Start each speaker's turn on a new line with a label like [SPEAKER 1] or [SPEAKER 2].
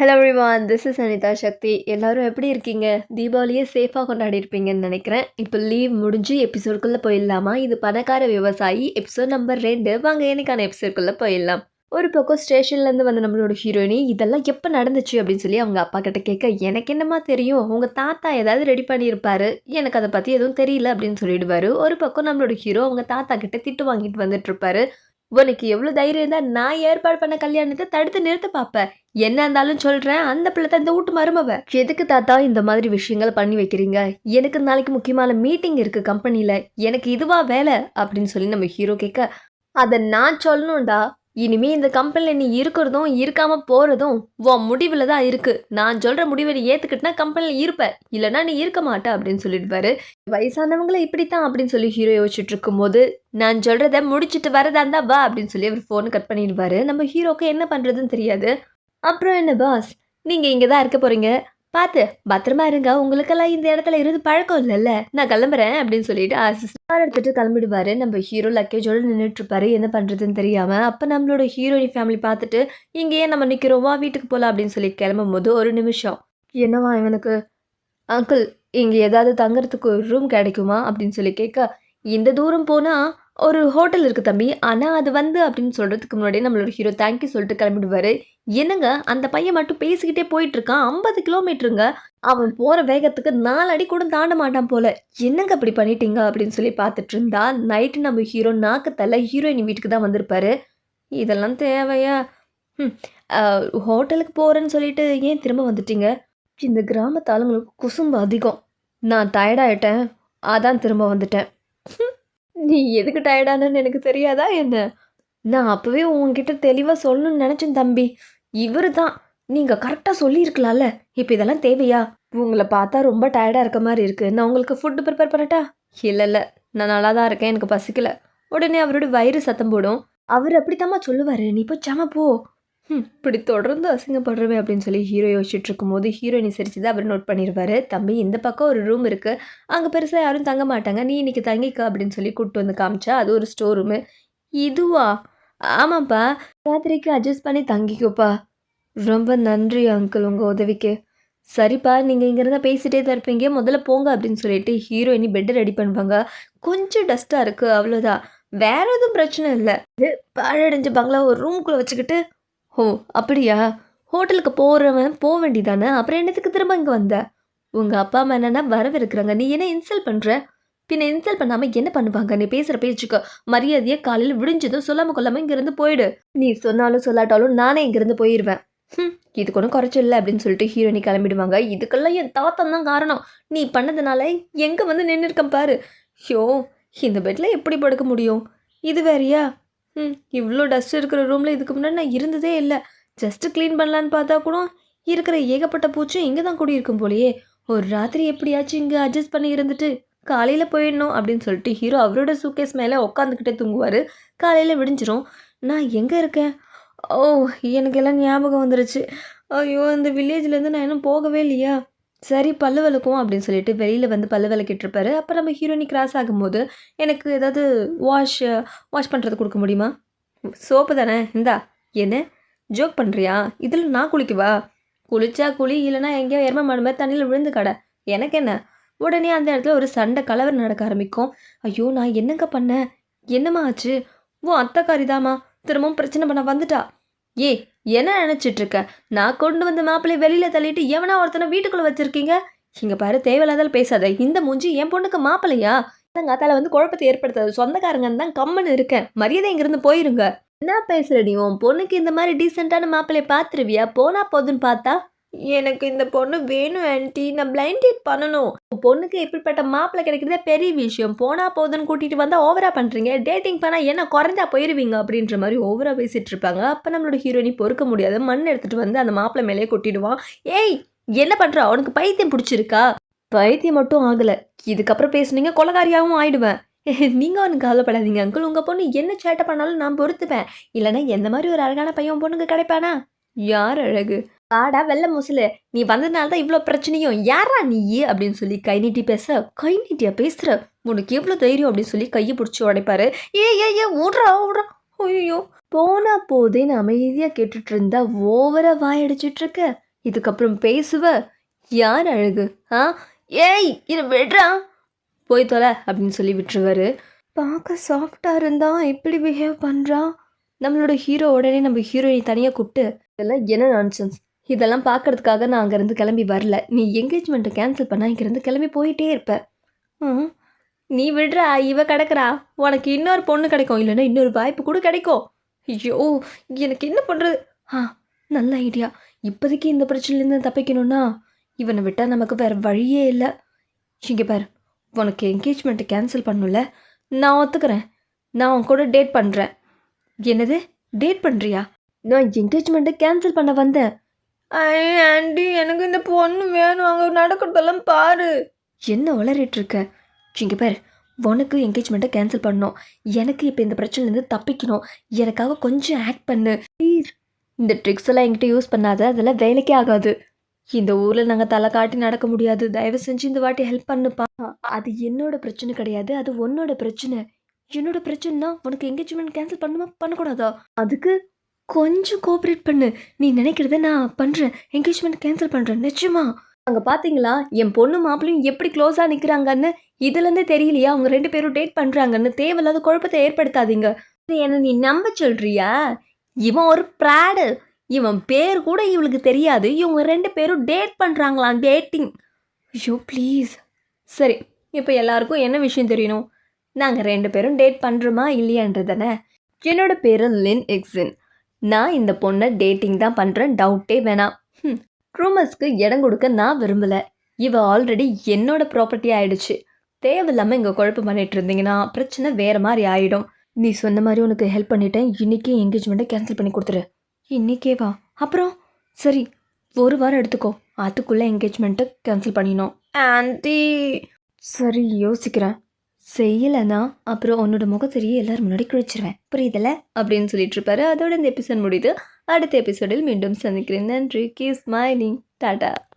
[SPEAKER 1] Hello everyone this is Anitha Sakthi எல்லோரும் எப்படி இருக்கீங்க? தீபாவளியை சேஃபாக கொண்டாடி இருப்பீங்கன்னு நினைக்கிறேன். இப்போ லீவ் முடிஞ்சு எபிசோடுக்குள்ளே போயிடலாமா? இது பணக்கார விவசாயி எபிசோட் நம்பர் ரெண்டு. வாங்க எனக்கான எபிசோடுக்குள்ளே போயிடலாம். ஒரு பக்கம் ஸ்டேஷன்லேருந்து வந்த நம்மளோட ஹீரோயினி இதெல்லாம் எப்போ நடந்துச்சு அப்படின்னு சொல்லி அவங்க அப்பா கிட்ட கேட்க எனக்கு என்னமா தெரியும்? உங்கள் தாத்தா ஏதாவது ரெடி பண்ணியிருப்பாரு? எனக்கு அதை பற்றி எதுவும் தெரியல அப்படின்னு சொல்லிடுவாரு. ஒரு பக்கம் நம்மளோட ஹீரோ அவங்க தாத்தா கிட்ட திட்டு வாங்கிட்டு வந்துட்டு இருப்பாரு. உனக்கு எவ்வளோ தைரியம் இருந்தால் நான் ஏற்பாடு பண்ண கல்யாணத்தை தடுத்து நிறுத்த பார்ப்பேன் என்ன இருந்தாலும் சொல்கிறேன் அந்த பிள்ளை தான் இந்த வீட்டு மருமவ. எதுக்கு தாத்தா இந்த மாதிரி விஷயங்கள் பண்ணி வைக்கிறீங்க? எனக்கு நாளைக்கு முக்கியமான மீட்டிங் இருக்குது கம்பெனியில் எனக்கு இதுவா வேலை அப்படின்னு சொல்லி நம்ம ஹீரோ கேட்க அதை நான் சொல்லணும்டா. இனிமே இந்த கம்பெனியில் நீ இருக்கிறதும் இருக்காம போகிறதும் உன் முடிவில் தான் இருக்கு. நான் சொல்கிற முடிவை நீ ஏற்றுக்கிட்டனா கம்பெனியில் இருப்ப. இல்லைன்னா நீ இருக்க மாட்ட அப்படின்னு சொல்லிடுவாரு. வயசானவங்களை இப்படித்தான் அப்படின்னு சொல்லி ஹீரோ யோசிச்சுட்டு இருக்கும்போது நான் சொல்கிறத முடிச்சுட்டு வரதா இருந்தா வா அப்படின்னு சொல்லி அவர் ஃபோனை கட் பண்ணிடுவாரு. நம்ம ஹீரோக்கு என்ன பண்ணுறதுன்னு தெரியாது. அப்புறம் என்ன பாஸ் நீங்கள் இங்கே தான் இருக்க போகிறீங்க பார்த்து பத்திரமா இருங்க. உங்களுக்கெல்லாம் இந்த இடத்துல இருந்து பழக்கம் இல்லைல்ல. நான் கிளம்புறேன் அப்படின்னு சொல்லிட்டு அசிஸ்டார் எடுத்துட்டு கிளம்பிடுவாரு. நம்ம ஹீரோ லக்கேஜோடு நின்றுட்டு இருப்பாரு என்ன பண்ணுறதுன்னு தெரியாமல் அப்போ நம்மளோட ஹீரோயின் ஃபேமிலி பார்த்துட்டு இங்கேயே நம்ம நிற்கிறோம் வா வீட்டுக்கு போகலாம் அப்படின்னு சொல்லி கிளம்பும் போது ஒரு நிமிஷம். என்னவா இவனுக்கு? அங்கிள் இங்கே ஏதாவது தங்குறதுக்கு ஒரு ரூம் கிடைக்குமா? அப்படின்னு சொல்லி கேட்க இந்த தூரம் போனால் ஒரு ஹோட்டல் இருக்குது தம்பி. ஆனால் அது வந்து அப்படின்னு சொல்கிறதுக்கு முன்னாடி நம்மளோட ஹீரோ தேங்க்யூ சொல்லிட்டு கிளம்பிடுவாரு. என்னங்க அந்த பையன் மட்டும் பேசிக்கிட்டே போயிட்டு இருக்கான் ஐம்பது கிலோமீட்டருங்க. அவன் போகிற வேகத்துக்கு நாலு அடி கூட தாண்ட மாட்டான் போல. என்னங்க அப்படி பண்ணிட்டீங்க அப்படின்னு சொல்லி பார்த்துட்டு இருந்தா நைட்டு நம்ம ஹீரோ நாக்கத்தல்ல ஹீரோயின் வீட்டுக்கு தான் வந்திருப்பாரு. இதெல்லாம் தேவையா? ம் ஹோட்டலுக்கு போகிறேன்னு சொல்லிட்டு ஏன் திரும்ப வந்துட்டீங்க? இந்த கிராமத்து ஆளுங்களுக்கு குசும்பு அதிகம். நான் டயர்டாயிட்டேன் அதான் திரும்ப வந்துட்டேன். நீ எதுக்கு டயர்டானன்னு எனக்கு தெரியாதா என்ன? நான் அப்போவே உங்ககிட்ட தெளிவாக சொல்லணும்னு நினச்சேன் தம்பி. இவர் தான் நீங்கள் கரெக்டாக சொல்லியிருக்கலாம்ல. இப்போ இதெல்லாம் தேவையா? உங்களை பார்த்தா ரொம்ப டயர்டாக இருக்க மாதிரி இருக்குது நான் உங்களுக்கு ஃபுட்டு ப்ரிப்பேர் பண்ணட்டா? இல்லை இல்லை. நான் நல்லா தான் இருக்கேன். எனக்கு பசிக்கல. உடனே அவரோட வயிறு சத்தம் போடும். அவர் அப்படித்தாம்மா சொல்லுவார். நீ போய் சம போ. இப்படி தொடர்ந்து அசிங்கப்படுறவே அப்படின்னு சொல்லி ஹீரோ யோசிச்சுட்டு இருக்கும்போது ஹீரோயினி தான் அவர் நோட் பண்ணிடுவார் தம்பி இந்த பக்கம் ஒரு ரூம் இருக்குது அங்கே பெருசாக யாரும் தங்க மாட்டாங்க. நீ இன்றைக்கி தங்கிக்க அப்படின்னு சொல்லி கூப்பிட்டு வந்து காமிச்சா அது ஒரு ஸ்டோர் ரூமு இதுவா? ஆமாப்பா. ராத்திரிக்கு அட்ஜஸ்ட் பண்ணி தங்கிக்கோப்பா. ரொம்ப நன்றி அங்கிள் உங்கள் உதவிக்கு. சரிப்பா நீங்கள் இங்கேருந்து பேசிகிட்டே தான் இருப்பீங்க. முதல்ல போங்க அப்படின்னு சொல்லிட்டு ஹீரோயினி பெட்டை ரெடி பண்ணுவாங்க. கொஞ்சம் டஸ்ட்டாக இருக்குது அவ்வளோதான் வேற எதுவும் பிரச்சனை இல்லை. இது பாழடைஞ்ச பங்களா ஒரு ரூம்குள்ளே வச்சுக்கிட்டு ஓ அப்படியா? ஹோட்டலுக்கு போகிறவன் போக வேண்டிதானே அப்புறம் என்னத்துக்கு திரும்ப இங்கே வந்த? உங்கள் அப்பா அம்மா என்னென்னா வரவிருக்கிறாங்க. நீ என்ன இன்சல்ட் பண்ணுற பின்ன இன்சல்ட் பண்ணாமல் என்ன பண்ணுவாங்க? நீ பேசுகிற பேச்சுக்கு மரியாதையை காலையில் விடிஞ்சதும் சொல்லாமல் கொள்ளாமல் இங்கேருந்து போயிடு. நீ சொன்னாலும் சொல்லாட்டாலும் நானே இங்கேருந்து போயிடுவேன் ம் இதுக்கு ஒன்றும் இல்லை அப்படின்னு சொல்லிட்டு ஹீரோயினி கிளம்பிடுவாங்க. இதுக்கெல்லாம் என் தாத்தன் தான் காரணம். நீ பண்ணதுனால எங்கே வந்து நின்றுருக்கேன் பாரு. ஷோ இந்த பெட்டில் எப்படி படுக்க முடியும்? இது வேறயா? ம் இவ்வளோ டஸ்ட் இருக்கிற ரூமில் இதுக்கு முன்னாடி நான் இருந்ததே இல்லை. ஜஸ்ட்டு க்ளீன் பண்ணலான்னு பார்த்தா கூட இருக்கிற ஏகப்பட்ட பூச்சும் இங்கே தான் கூடியிருக்கும் போலயே. ஒரு ராத்திரி எப்படியாச்சும் இங்கே அட்ஜஸ்ட் பண்ணி இருந்துட்டு காலையில் போயிடணும் அப்படின்னு சொல்லிட்டு ஹீரோ அவரோட சூக்கேஸ் மேலே உட்காந்துக்கிட்டே தூங்குவார். காலையில் விடிஞ்சிரும். நான் எங்கே இருக்கேன்? ஓ எனக்கு எல்லாம் ஞாபகம் வந்துருச்சு. ஐயோ இந்த வில்லேஜ்லேருந்து நான் இன்னும் போகவே இல்லையா? சரி பல்லு விளக்கும் அப்படின்னு சொல்லிட்டு வெளியில் வந்து பல்லு விளக்கிட்டு அப்போ நம்ம ஹீரோயினி கிராஸ் ஆகும்போது எனக்கு ஏதாவது வாஷ் வாஷ் பண்ணுறது கொடுக்க முடியுமா? சோப்பு தானே இந்தா. என்ன? ஜோக் பண்ணுறியா இதில் நான் குளிக்குவா? குளிச்சா குளி இல்லைன்னா எங்கேயோ எரும மாடு மாதிரி தண்ணியில் விழுந்து கடை. எனக்கு என்ன? உடனே அந்த இடத்துல ஒரு சண்டை கலவரம் நடக்க ஆரம்பிக்கும். ஐயோ நான் என்னங்க பண்ணேன் என்னம்மா ஆச்சு? ஓ அத்தைக்காரி தாம்மா திரும்பவும் பிரச்சனை பண்ண வந்துட்டா. ஏய் என்ன நினச்சிட்டு இருக்க நான் கொண்டு வந்த மாப்பிள்ளை வெளியில் தள்ளிட்டு எவனா ஒருத்தனை வீட்டுக்குள்ளே வச்சுருக்கீங்க? இங்கே பாரு தேவையில்லாதால பேசாத. இந்த மூஞ்சி என் பொண்ணுக்கு மாப்பிள்ளையா? தாங்க அத்தால வந்து குழப்பத்தை ஏற்படுத்தாது. சொந்தக்காரங்கன்னு தான் கம்மன்னு இருக்கேன். மரியாதை இங்கிருந்து போயிருங்க. என்ன பேசுகிறடி உன் பொண்ணுக்கு இந்த மாதிரி டீசெண்டான மாப்பிள்ளையை பார்த்துருவியா? போனால் போதுன்னு பார்த்தா? எனக்கு இந்த பொண்ணு வேணும் ஆன்ட்டி நான் பிளைண்ட் டேட் பண்ணணும். பொண்ணுக்கு எப்படிப்பட்ட மாப்பிள்ளை கிடைக்கிறதே பெரிய விஷயம். போனா போதுன்னு கூட்டிட்டு வந்தா ஓவரா பண்றீங்க. டேட்டிங் பண்ணா என்ன குறைஞ்சா போயிருவீங்க அப்படின்ற மாதிரி ஓவரா பேசிட்டு இருப்பாங்க. அப்ப நம்மளோட ஹீரோயினி பொறுக்க முடியாது. மண் எடுத்துட்டு வந்து அந்த மாப்பிள்ளை மேலேயே கொட்டிடுவான். ஏய் என்ன பண்ற? அவனுக்கு பைத்தியம் பிடிச்சிருக்கா? பைத்தியம் மட்டும் ஆகல. இதுக்கப்புறம் பேசுனீங்க கொலகாரியாகவும் ஆயிடுவேன். நீங்க அவனுக்கு கவலைப்படாதீங்க அங்கிள் உங்க பொண்ணு என்ன சேட்டை பண்ணாலும் நான் பொறுத்துப்பேன். இல்லைன்னா எந்த மாதிரி ஒரு அழகான பையன் பொண்ணுக்கு கிடைப்பானா? யார் அழகு? ஆடா வெள்ள முசலு. நீ வந்ததுனால தான் இவ்வளோ பிரச்சனையும். யாரா நீ? அப்படின்னு சொல்லி கை நீட்டி பேச கை நீட்டியா பேசுகிற உனக்கு எவ்வளோ தைரியம் அப்படின்னு சொல்லி கையை பிடிச்சி உடைப்பாரு. ஏ ஏ ஏ ஓடுறா ஓடுறா. ஐயோ போனா போதேன்னு அமைதியாக கேட்டுட்டு இருந்தா ஓவரா வாயடிச்சிட்டு இருக்க. இதுக்கப்புறம் பேசுவ. யார் அழகு? ஆ? ஏய் இது விடுறா. போய் தொலை அப்படின்னு சொல்லி விட்டுருவாரு. பார்க்க சாஃப்டாக இருந்தா இப்படி பிஹேவ் பண்ணுறான் நம்மளோட ஹீரோ உடனே நம்ம ஹீரோயினை தனியாக கூப்பிட்டு இதெல்லாம் என்ன நான்சென்ஸ் இதெல்லாம் பார்க்கறதுக்காக நான் அங்கேருந்து கிளம்பி வரல. நீ என்கேஜ்மெண்ட்டை கேன்சல் பண்ணால் இங்கேருந்து கிளம்பி போயிட்டே இருப்ப. ம். நீ விடுறா இவ கிடக்குறா. உனக்கு இன்னொரு பொண்ணு கிடைக்கும். இல்லைன்னா இன்னொரு வாய்ப்பு கூட கிடைக்கும். ஐயோ எனக்கு என்ன பண்ணுறது ஆ நல்ல ஐடியா இப்போதைக்கு இந்த பிரச்சனையிலேருந்து தப்பிக்கணும்னா இவனை விட்டால் நமக்கு வேறு வழியே இல்லை. இங்கே பாரு உனக்கு என்கேஜ்மெண்ட்டை கேன்சல் பண்ணும்ல நான் ஒத்துக்கிறேன். நான் உன் கூட டேட் பண்ணுறேன் என்னது? டேட் பண்ணுறியா நான் என்கேஜ்மெண்ட்டை கேன்சல் பண்ண வந்தேன். ஐ ஆண்டி எனக்கு இந்த பொண்ணு வேணும். அங்கே நடக்கிறதெல்லாம் பாரு. என்ன உளறிட்டு இருக்க இங்கே பேர் உனக்கு என்கேஜ்மெண்ட்டை கேன்சல் பண்ணணும். எனக்கு இப்போ இந்த பிரச்சனைலேருந்து தப்பிக்கணும். எனக்காக கொஞ்சம் ஆக்ட் பண்ணு. ப்ளீஸ் இந்த ட்ரிக்ஸ் எல்லாம் என்கிட்ட யூஸ் பண்ணாத. அதெல்லாம் வேலைக்கே ஆகாது. இந்த ஊரில் நாங்கள் தலை காட்டி நடக்க முடியாது. தயவு செஞ்சு இந்த வாட்டி ஹெல்ப் பண்ணுப்பா. அது என்னோட பிரச்சனை கிடையாது. அது உன்னோட பிரச்சனை. என்னோட பிரச்சனைனா உனக்கு என்கேஜ்மெண்ட் கேன்சல் பண்ணுமா பண்ணக்கூடாதா? அதுக்கு கொஞ்சம் கோஆப்ரேட் பண்ணு. நீ நினைக்கிறத நான் பண்ணுறேன் என்கேஜ்மெண்ட் கேன்சல் பண்ணுறேன் நிச்சயமா அங்கே பார்த்தீங்களா என் பொண்ணு மாப்பிளையும் எப்படி க்ளோஸாக நிற்கிறாங்கன்னு இதுலேருந்தே தெரியலையா? அவங்க ரெண்டு பேரும் டேட் பண்ணுறாங்கன்னு தேவையில்லாத குழப்பத்தை ஏற்படுத்தாதீங்க. என்னை என்ன நீ நம்ப சொல்றியா? இவன் ஒரு ப்ராடு. இவன் பேர் கூட இவளுக்கு தெரியாது. இவங்க ரெண்டு பேரும் டேட் பண்ணுறாங்களாம் டேட்டிங் ஐயோ ப்ளீஸ் சரி இப்போ எல்லாருக்கும் என்ன விஷயம் தெரியணும்? நாங்கள் ரெண்டு பேரும் டேட் பண்ணுறோமா இல்லையான்றதானே என்னோட பேர் லின் எக்ஸின். நான் இந்த பொண்ணை டேட்டிங் தான் பண்ணுறேன் டவுட்டே வேணாம். ரூமர்ஸ்க்கு இடம் கொடுக்க நான் விரும்பலை. இவ ஆல்ரெடி என்னோட ப்ராப்பர்ட்டி ஆயிடுச்சு. தேவையில்லாமல் இங்கே குழப்பம் பண்ணிட்டு இருந்தீங்கன்னா பிரச்சனை வேறு மாதிரி ஆகிடும் நீ சொன்ன மாதிரி உனக்கு ஹெல்ப் பண்ணிட்டேன். இன்றைக்கே என்கேஜ்மெண்ட்டை கேன்சல் பண்ணி கொடுத்துரு. இன்னைக்கே வா. அப்புறம்? சரி ஒரு வாரம் எடுத்துக்கோ. அதுக்குள்ளே என்கேஜ்மெண்ட்டை கேன்சல் பண்ணினோம் ஆண்டி! சரி யோசிக்கிறேன். செய்யலைன்னா அப்புறம் உன்னோட முகத்தெரிய எல்லாரும் முன்னாடி குழிச்சிருவேன் புரியுதுல? அப்படின்னு சொல்லிட்டு இருப்பாரு அதோட இந்த எபிசோட் முடியுது. அடுத்த எபிசோடில் மீண்டும் சந்திக்கிறேன். நன்றி. Key smiling Tata